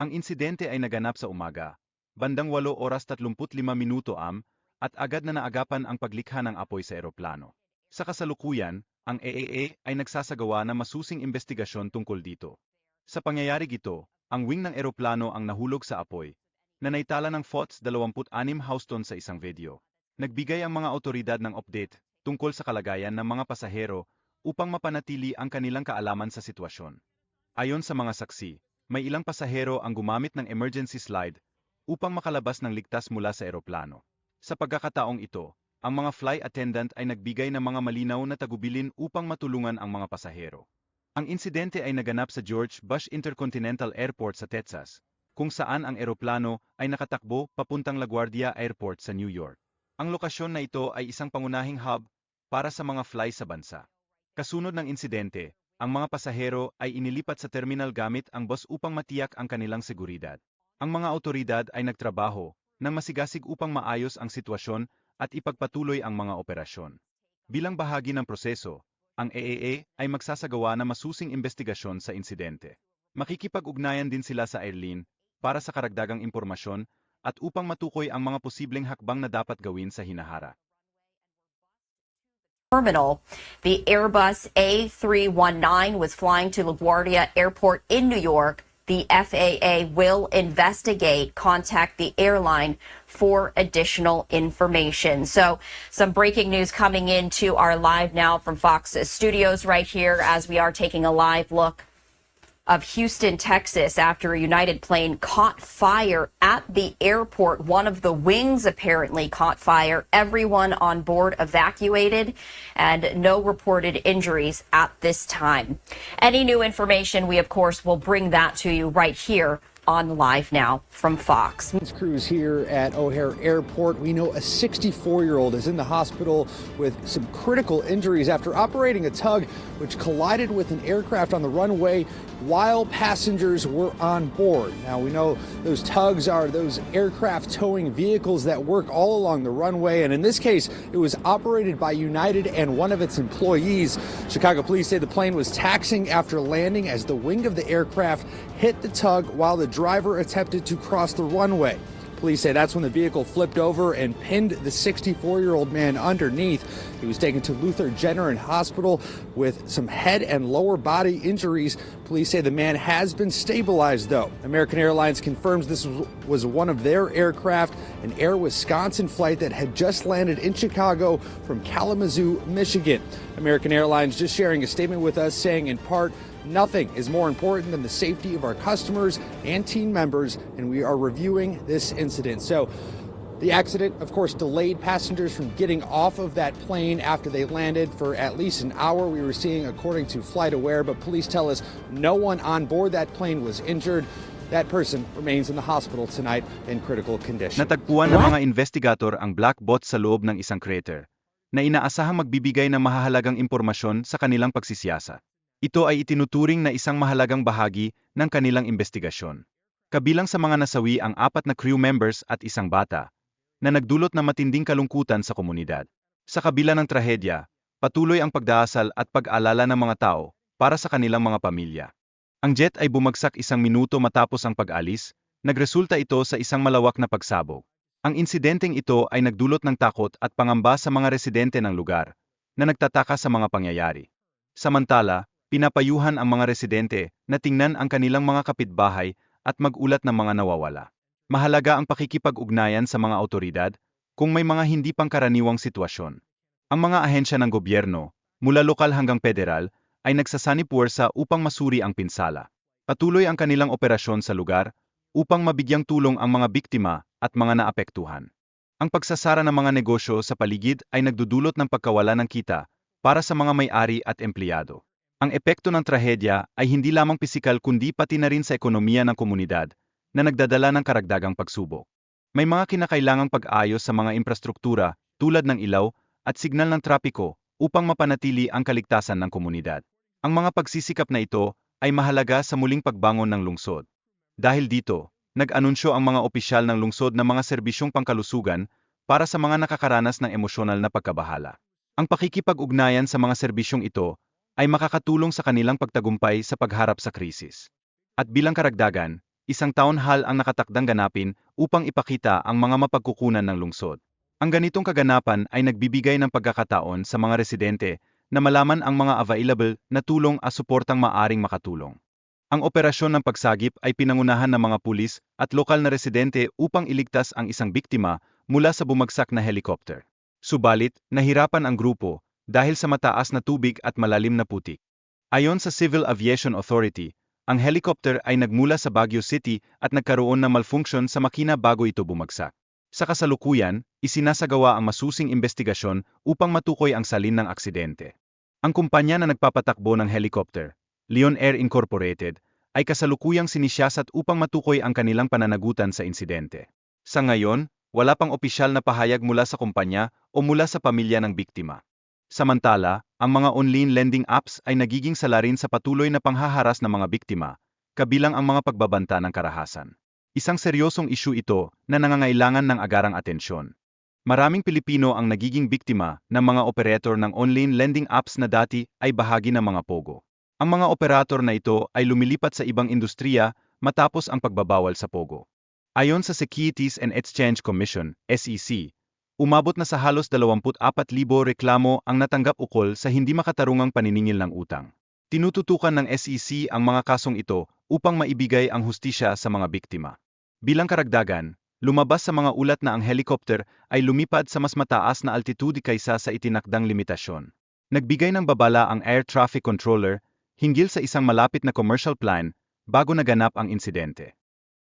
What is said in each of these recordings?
Ang insidente ay naganap sa umaga, bandang 8 oras 35 minuto am, at agad na naagapan ang paglikha ng apoy sa eroplano. Sa kasalukuyan, ang AAA ay nagsasagawa ng masusing investigasyon tungkol dito. Sa pangyayari ito, ang wing ng eroplano ang nahulog sa apoy, na naitala ng FOTS 26 Houston sa isang video. Nagbigay ang mga otoridad ng update tungkol sa kalagayan ng mga pasahero upang mapanatili ang kanilang kaalaman sa sitwasyon. Ayon sa mga saksi, may ilang pasahero ang gumamit ng emergency slide upang makalabas ng ligtas mula sa eroplano. Sa pagkakataong ito, ang mga fly attendant ay nagbigay ng mga malinaw na tagubilin upang matulungan ang mga pasahero. Ang insidente ay naganap sa George Bush Intercontinental Airport sa Texas, kung saan ang eroplano ay nakatakbo papuntang LaGuardia Airport sa New York. Ang lokasyon na ito ay isang pangunahing hub para sa mga fly sa bansa. Kasunod ng insidente, ang mga pasahero ay inilipat sa terminal gamit ang bus upang matiyak ang kanilang seguridad. Ang mga otoridad ay nagtrabaho ng masigasig upang maayos ang sitwasyon at ipagpatuloy ang mga operasyon. Bilang bahagi ng proseso, ang AAA ay magsasagawa ng masusing investigasyon sa insidente. Makikipag-ugnayan din sila sa airline para sa karagdagang impormasyon at upang matukoy ang mga posibleng hakbang na dapat gawin sa hinaharap. Terminal. The Airbus A319 was flying to LaGuardia Airport in New York. The FAA will investigate, contact the airline for additional information. So, some breaking news coming into our live now from Fox Studios right here as we are taking a live look of Houston, Texas, after a United plane caught fire at the airport. One of the wings apparently caught fire. Everyone on board evacuated and no reported injuries at this time. Any new information, we of course will bring that to you right here on Live Now from Fox. Crews here at O'Hare Airport. We know a 64 year old is in the hospital with some critical injuries after operating a tug which collided with an aircraft on the runway while passengers were on board. Now, we know those tugs are those aircraft towing vehicles that work all along the runway, and in this case, it was operated by United and one of its employees. Chicago police say the plane was taxiing after landing as the wing of the aircraft hit the tug while the driver attempted to cross the runway. Police say that's when the vehicle flipped over and pinned the 64 year old man underneath. He was taken to Luther General Hospital with some head and lower body injuries. Police say the man has been stabilized, though. American Airlines confirms this was one of their aircraft, an Air Wisconsin flight that had just landed in Chicago from Kalamazoo, Michigan. American Airlines just sharing a statement with us saying, in part, Nothing is more important than the safety of our customers and team members, and we are reviewing this incident. So, the accident, of course, delayed passengers from getting off of that plane after they landed for at least an hour. We were seeing, according to FlightAware, but police tell us no one on board that plane was injured. That person remains in the hospital tonight in critical condition. Natagpuan ng mga investigator ang black box sa loob ng isang crater, na inaasahang magbibigay ng mahahalagang impormasyon sa kanilang. Ito ay itinuturing na isang mahalagang bahagi ng kanilang investigasyon. Kabilang sa mga nasawi ang apat na crew members at isang bata, na nagdulot ng matinding kalungkutan sa komunidad. Sa kabila ng trahedya, patuloy ang pagdaasal at pag-alala ng mga tao para sa kanilang mga pamilya. Ang jet ay bumagsak isang minuto matapos ang pag-alis, nagresulta ito sa isang malawak na pagsabog. Ang insidenteng ito ay nagdulot ng takot at pangamba sa mga residente ng lugar, na nagtataka sa mga pangyayari. Samantala, pinapayuhan ang mga residente na tingnan ang kanilang mga kapitbahay at magulat ng mga nawawala. Mahalaga ang pakikipag-ugnayan sa mga otoridad kung may mga hindi pangkaraniwang sitwasyon. Ang mga ahensya ng gobyerno, mula lokal hanggang federal, ay nagsasani puwersa upang masuri ang pinsala. Patuloy ang kanilang operasyon sa lugar upang mabigyang tulong ang mga biktima at mga naapektuhan. Ang pagsasara ng mga negosyo sa paligid ay nagdudulot ng pagkawala ng kita para sa mga may-ari at empleyado. Ang epekto ng trahedya ay hindi lamang pisikal kundi pati na rin sa ekonomiya ng komunidad na nagdadala ng karagdagang pagsubok. May mga kinakailangang pag-ayos sa mga infrastruktura tulad ng ilaw at signal ng trapiko upang mapanatili ang kaligtasan ng komunidad. Ang mga pagsisikap na ito ay mahalaga sa muling pagbangon ng lungsod. Dahil dito, nag-anunsyo ang mga opisyal ng lungsod ng mga serbisyong pangkalusugan para sa mga nakakaranas ng emosyonal na pagkabahala. Ang pakikipag-ugnayan sa mga serbisyong ito ay makakatulong sa kanilang pagtagumpay sa pagharap sa krisis. At bilang karagdagan, isang town hall ang nakatakdang ganapin upang ipakita ang mga mapagkukunan ng lungsod. Ang ganitong kaganapan ay nagbibigay ng pagkakataon sa mga residente na malaman ang mga available na tulong at suportang maaring makatulong. Ang operasyon ng pagsagip ay pinangunahan ng mga pulis at lokal na residente upang iligtas ang isang biktima mula sa bumagsak na helicopter. Subalit, nahirapan ang grupo dahil sa mataas na tubig at malalim na putik. Ayon sa Civil Aviation Authority, ang helicopter ay nagmula sa Baguio City at nagkaroon ng malfunction sa makina bago ito bumagsak. Sa kasalukuyan, isinasagawa ang masusing investigasyon upang matukoy ang salin ng aksidente. Ang kumpanya na nagpapatakbo ng helicopter, Leon Air Incorporated, ay kasalukuyang sinisyasat upang matukoy ang kanilang pananagutan sa insidente. Sa ngayon, wala pang opisyal na pahayag mula sa kumpanya o mula sa pamilya ng biktima. Samantala, ang mga online lending apps ay nagiging salarin sa patuloy na panghaharas ng mga biktima, kabilang ang mga pagbabanta ng karahasan. Isang seryosong isyu ito na nangangailangan ng agarang atensyon. Maraming Pilipino ang nagiging biktima ng mga operator ng online lending apps na dati ay bahagi ng mga pogo. Ang mga operator na ito ay lumilipat sa ibang industriya matapos ang pagbabawal sa pogo. Ayon sa Securities and Exchange Commission, SEC, umabot na sa halos 24,000 reklamo ang natanggap ukol sa hindi makatarungang paniningil ng utang. Tinututukan ng SEC ang mga kasong ito upang maibigay ang hustisya sa mga biktima. Bilang karagdagan, lumabas sa mga ulat na ang helicopter ay lumipad sa mas mataas na altitude kaysa sa itinakdang limitasyon. Nagbigay ng babala ang air traffic controller hinggil sa isang malapit na commercial plan bago naganap ang insidente.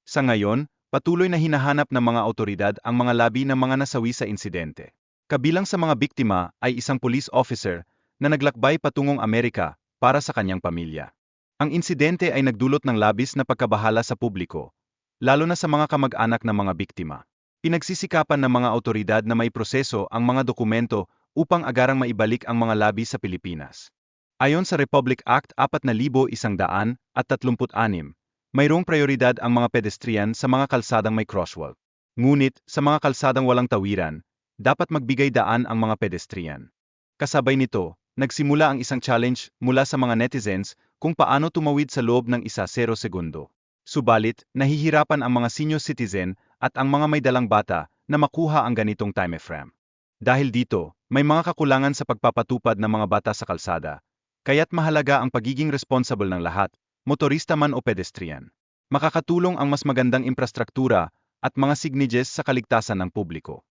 Sa ngayon, patuloy na hinahanap ng mga autoridad ang mga labi ng mga nasawi sa insidente. Kabilang sa mga biktima ay isang police officer na naglakbay patungong Amerika para sa kanyang pamilya. Ang insidente ay nagdulot ng labis na pagkabahala sa publiko, lalo na sa mga kamag-anak ng mga biktima. Pinagsisikapan ng mga autoridad na may proseso ang mga dokumento upang agarang maibalik ang mga labi sa Pilipinas. Ayon sa Republic Act 4136, mayroong prioridad ang mga pedestrian sa mga kalsadang may crosswalk. Ngunit, sa mga kalsadang walang tawiran, dapat magbigay daan ang mga pedestrian. Kasabay nito, nagsimula ang isang challenge mula sa mga netizens kung paano tumawid sa loob ng isa 0 segundo. Subalit, nahihirapan ang mga senior citizen at ang mga may dalang bata na makuha ang ganitong time frame. Dahil dito, may mga kakulangan sa pagpapatupad ng mga bata sa kalsada, kaya't mahalaga ang pagiging responsible ng lahat, motorista man o pedestrian. Makakatulong ang mas magandang infrastruktura at mga signages sa kaligtasan ng publiko.